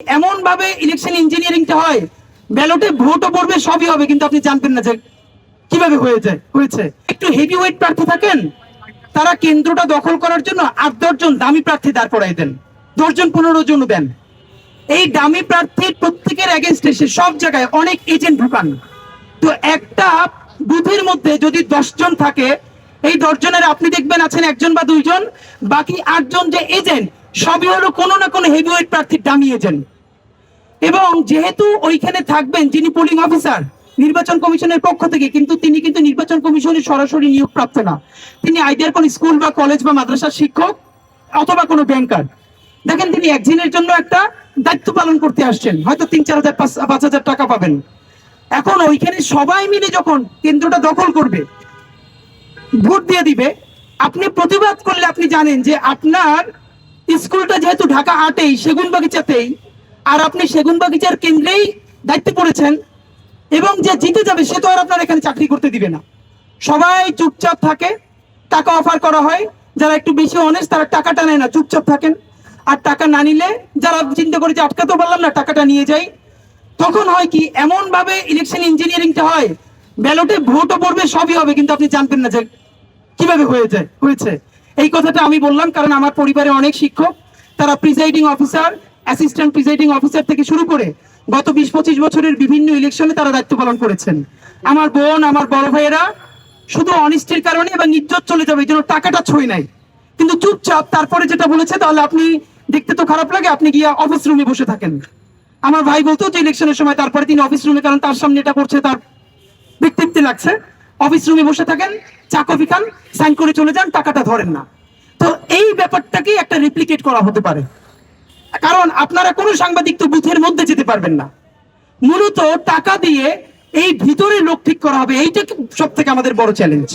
এমন ভাবে ইলেকশন ইঞ্জিনিয়ারিংটা হয় ব্যালটে ভোটও পড়বে, সবই হবে, কিন্তু আপনি জানবেন না যে কীভাবে হয়ে যায়, হয়েছে। একটু হেভি ওয়েট প্রার্থী থাকেন, তারা কেন্দ্রটা দখল করার জন্য আট দশজন দামি প্রার্থী দাঁড় করাই দেন দশজন পনেরো জন দেন। এই দামি প্রার্থীর প্রত্যেকের এগেনস্টে সে সব জায়গায় অনেক এজেন্ট ঢুকান। তো একটা বুথের মধ্যে যদি দশজন থাকে এই দশজনের আপনি দেখবেন আছেন একজন বা দুইজন, বাকি আটজন যে এজেন্ট সবই হলো কোনো না কোনো হেভিওয়েট প্রার্থীর দামি এজেন্ট এবং যেহেতু ওইখানে থাকবেন যিনি পোলিং অফিসার নির্বাচন কমিশনের পক্ষ থেকে, কিন্তু তিনি কিন্তু নির্বাচন কমিশনের সরাসরি নিয়োগ প্রাপ্ত না। তিনি আইডিয়ার কোন স্কুল বা কলেজ বা মাদ্রাসার শিক্ষক অথবা কোনো ব্যাংকার দেখেন তিনি একদিনের জন্য একটা দায়িত্ব পালন করতে আসছেন, হয়তো তিন, চার হাজার, পাঁচ পাঁচ হাজার টাকা পাবেন। এখন ওইখানে সবাই মিলে যখন কেন্দ্রটা দখল করবে ভোট দিয়ে দিবে। আপনি প্রতিবাদ করলে আপনি জানেন যে আপনার স্কুলটা যেহেতু ঢাকা আটেই সেগুন বাগিচাতেই আর আপনি সেগুন বাগিচার কেন্দ্রেই দায়িত্ব পড়েছেন এবং যে জিতে যাবে সে তো আর আপনার এখানে চাকরি করতে দিবে না। সবাই চুপচাপ থাকে, টাকা অফার করা হয়, যারা একটু বেশি অনেস্ট তারা টাকাটা নেয় না, চুপচাপ থাকেন। আর টাকা না নিলে যারা চিন্তা করে যে আটকাতে পারলাম না, টাকাটা নিয়ে যাই। তখন হয় কি এমন ভাবে ইলেকশন ইঞ্জিনিয়ারিংটা হয় ব্যালটে ভোটও পড়বে, সবই হবে, কিন্তু আপনি জানবেন না যে কীভাবে হয়ে যায় হয়েছে। এই কথাটা আমি বললাম, কারণ আমার পরিবারে অনেক শিক্ষক, তারা presiding officer assistant presiding officer থেকে শুরু করে গত বিশ পঁচিশ বছরের বিভিন্ন ইলেকশনে তারা দায়িত্ব পালন করেছেন। আমার বোন, আমার বড় ভাইয়েরা শুধু অনিষ্টির কারণে এবং ইজ্জত চলে যাবে, এই জন্য টাকাটা ছুঁই নাই। কিন্তু চুপচাপ তারপরে যেটা বলেছে, তাহলে আপনি দেখতে তো খারাপ লাগে, আপনি গিয়ে অফিস রুমে বসে থাকেন। আমার ভাই বলতো যে ইলেকশনের সময় তারপরে তিনি অফিস রুমে কারণ তার সামনে এটা করছে, তার ব্যক্তিত্বে লাগছে। অফিস রুমে বসে থাকেন, চা, কফি খান, সাইন করে চলে যান, টাকাটা ধরেন না। তো এই ব্যাপারটাকে একটা রিপ্লিকেট করা হতে পারে। কারণ আপনারা কোনো সাংবাদিক তো বুথের মধ্যে যেতে পারবেন না। মূলত টাকা দিয়ে এই ভিতরে লোক ঠিক করা হবে, এইটা সব থেকে আমাদের বড় চ্যালেঞ্জ